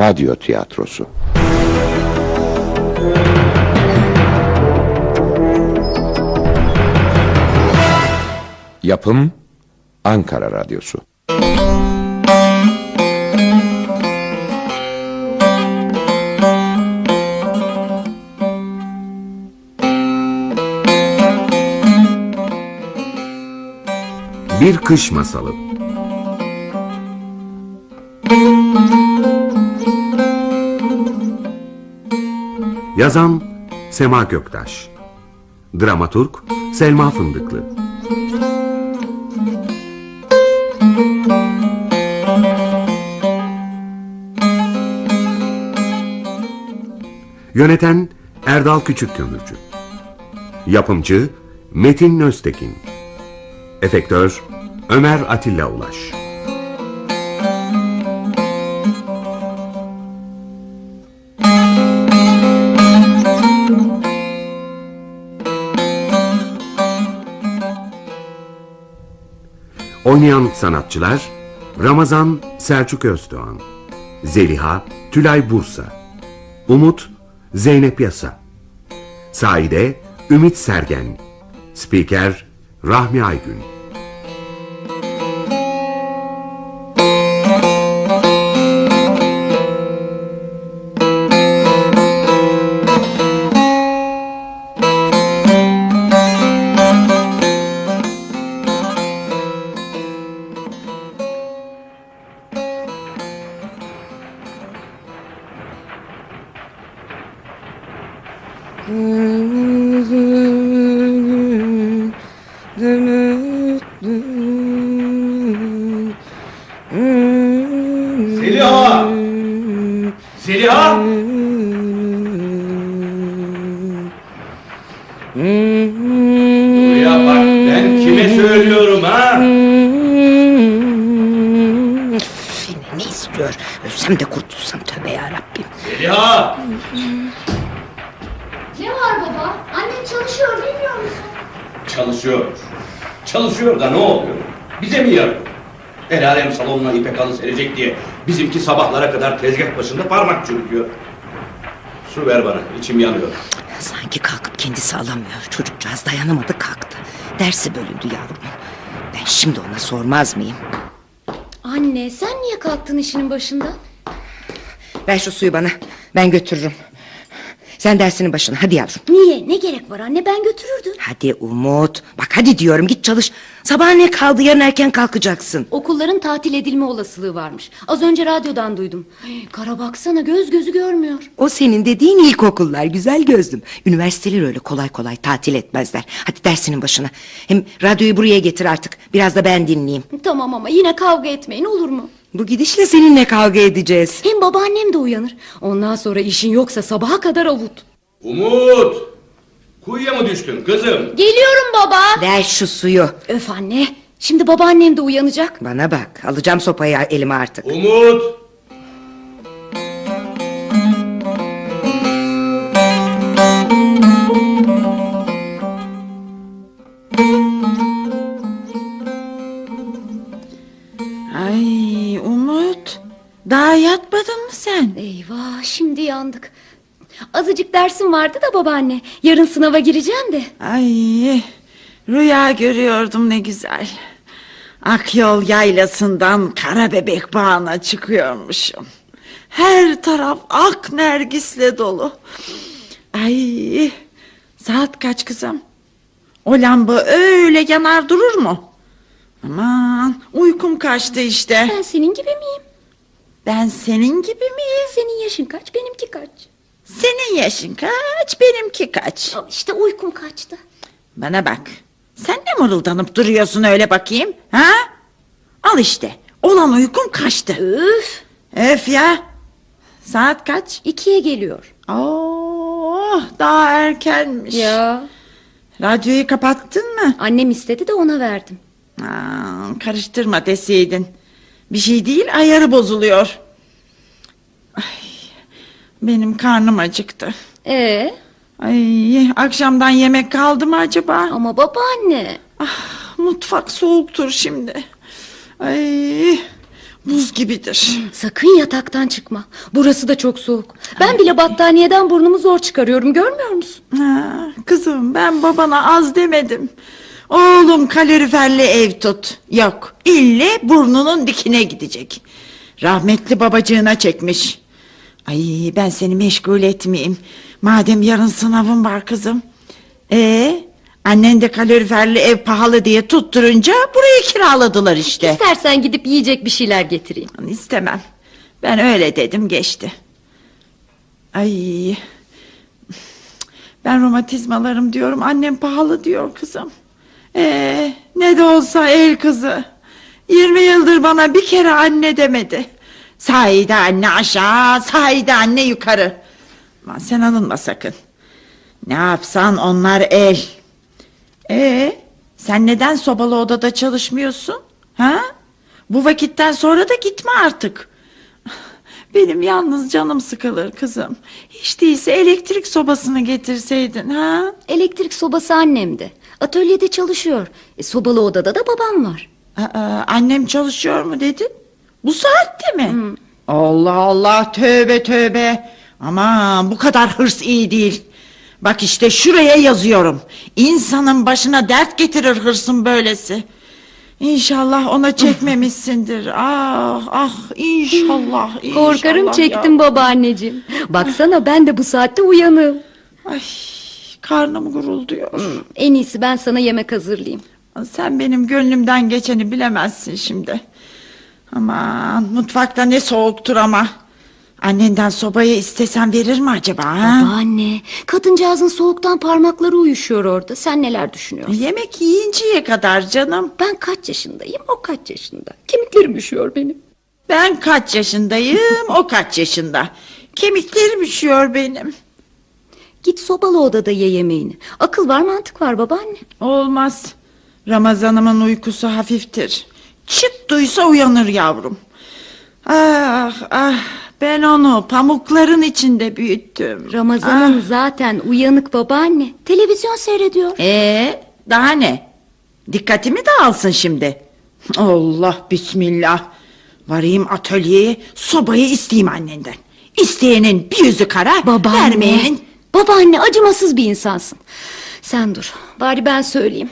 radyo tiyatrosu. Yapım Ankara Radyosu. Bir Kış Masalı Yazan Sema Göktaş. Dramaturg Selma Fındıklı. Yöneten Erdal Küçükkömürcü Yapımcı Metin Öztekin. Efektör Ömer Atilla Ulaş Oynayan sanatçılar Ramazan Selçuk Özdoğan Zeliha Tülay Bursa Umut Zeynep Yasa Saide Ümit Sergen Spiker Rahmi Aygün Zeliha! Zeliha! Buraya bak ben kime söylüyorum ha? Yine ne istiyor? Ölsem de kurtulsam tövbe yarabbim. Zeliha! Çalışıyor. Çalışıyor da ne oluyor? Bize mi yarıyor? El alem salonuna ipek halı serecek diye bizimki sabahlara kadar tezgah başında parmak çürütüyor. Su ver bana, içim yanıyor. Sanki kalkıp kendisi alamıyor. Çocukcağız dayanamadı kalktı. Dersi bölündü yavrumun. Ben şimdi ona sormaz mıyım? Anne sen niye kalktın işinin başında? Ver şu suyu bana. Ben götürürüm. Sen dersinin başına hadi yavrum. Niye? Ne gerek var anne ben götürürdüm. Hadi Umut. Bak hadi diyorum git çalış. Sabah ne kaldı yarın erken kalkacaksın. Okulların tatil edilme olasılığı varmış. Az önce radyodan duydum. Ay, Kara baksana göz gözü görmüyor. O senin dediğin ilkokullar güzel gözlüm. Üniversiteler öyle kolay kolay tatil etmezler. Hadi dersinin başına. Hem radyoyu buraya getir artık. Biraz da ben dinleyeyim. Tamam ama yine kavga etmeyin olur mu? Bu gidişle seninle kavga edeceğiz. Hem babaannem de uyanır. Ondan sonra işin yoksa sabaha kadar avut. Umut! Kuyuya mı düştün kızım? Geliyorum baba. Ver şu suyu. Öf anne. Şimdi babaannem de uyanacak. Bana bak alacağım sopayı elime artık. Umut! Mı sen? Eyvah şimdi yandık. Azıcık dersim vardı da babaanne. Yarın sınava gireceğim de. Ay rüya görüyordum ne güzel. Akyol yaylasından kara bebek bağına çıkıyormuşum. Her taraf ak nergisle dolu. Ay saat kaç kızım? O lamba öyle yanar durur mu? Aman uykum kaçtı işte. Ben senin gibi miyim? Ben senin gibi miyim? Senin yaşın kaç benimki kaç? Senin yaşın kaç benimki kaç? Al işte uykum kaçtı. Bana bak. Sen ne mırıldanıp duruyorsun öyle bakayım? Ha? Al işte. Olan uykum kaçtı. Üf Öf ya. Saat kaç? ikiye geliyor. Oh daha erkenmiş. Ya Radyoyu kapattın mı? annem istedi de ona verdim. Aa, karıştırma deseydin. Bir şey değil ayarı bozuluyor. Ay, benim karnım acıktı. Ee Ay, akşamdan yemek kaldı mı acaba? ama babaanne. Ah, mutfak soğuktur şimdi. Ay, Buz gibidir. Sakın yataktan çıkma. Burası da çok soğuk. Ben bile battaniyeden burnumu zor çıkarıyorum görmüyor musun? Ha, kızım ben babana az demedim. Oğlum kaloriferli ev tut. Yok ille burnunun dikine gidecek. Rahmetli babacığına çekmiş. Ay ben seni meşgul etmeyeyim. Madem yarın sınavın var kızım. Ee, annen de kaloriferli ev pahalı diye tutturunca burayı kiraladılar işte. İstersen gidip yiyecek bir şeyler getireyim. İstemem. Ben öyle dedim geçti. Ay. Ben romatizmalarım diyorum. Annem pahalı diyor kızım. Ee, ne de olsa el kızı. 20 yıldır bana bir kere anne demedi. Sahide anne aşağı, sahide anne yukarı. Aman sen alınma sakın. Ne yapsan onlar el. Ee, sen neden sobalı odada çalışmıyorsun? Ha? Bu vakitten sonra da gitme artık. Benim yalnız canım sıkılır kızım. Hiç değilse elektrik sobasını getirseydin ha? Elektrik sobası annemde. Atölyede çalışıyor. E, sobalı odada da babam var. Aa, annem çalışıyor mu dedin? Bu saatte mi? Allah Allah tövbe tövbe. Aman bu kadar hırs iyi değil. Bak işte şuraya yazıyorum. İnsanın başına dert getirir hırsın böylesi. İnşallah ona çekmemişsindir. Ah ah inşallah. inşallah Korkarım ya. çektim babaanneciğim. Baksana ben de bu saatte uyanığım. Ay karnım gurulduyor. En iyisi ben sana yemek hazırlayayım. Sen benim gönlümden geçeni bilemezsin şimdi. Aman mutfakta ne soğuktur ama. Annenden sobayı istesen verir mi acaba? Ha? Babaanne, kadıncağızın soğuktan parmakları uyuşuyor orada. Sen neler düşünüyorsun? Yemek yiyinceye kadar canım. Ben kaç yaşındayım, o kaç yaşında? Kemiklerim üşüyor benim. Ben kaç yaşındayım, o kaç yaşında. Kemiklerim üşüyor benim. Git sobalı odada ye yemeğini. Akıl var mantık var babaanne. Olmaz. Ramazanımın uykusu hafiftir. Çıt duysa uyanır yavrum. Ah ah ben onu pamukların içinde büyüttüm. Ramazan'ın zaten uyanık babaanne. Televizyon seyrediyor. Ee, daha ne? Dikkatimi de alsın şimdi. Allah bismillah. Varayım atölyeye sobayı isteyeyim annenden. İsteyenin bir yüzü kara, Babaanne. vermeyenin... Babaanne acımasız bir insansın. Sen dur. Bari ben söyleyeyim.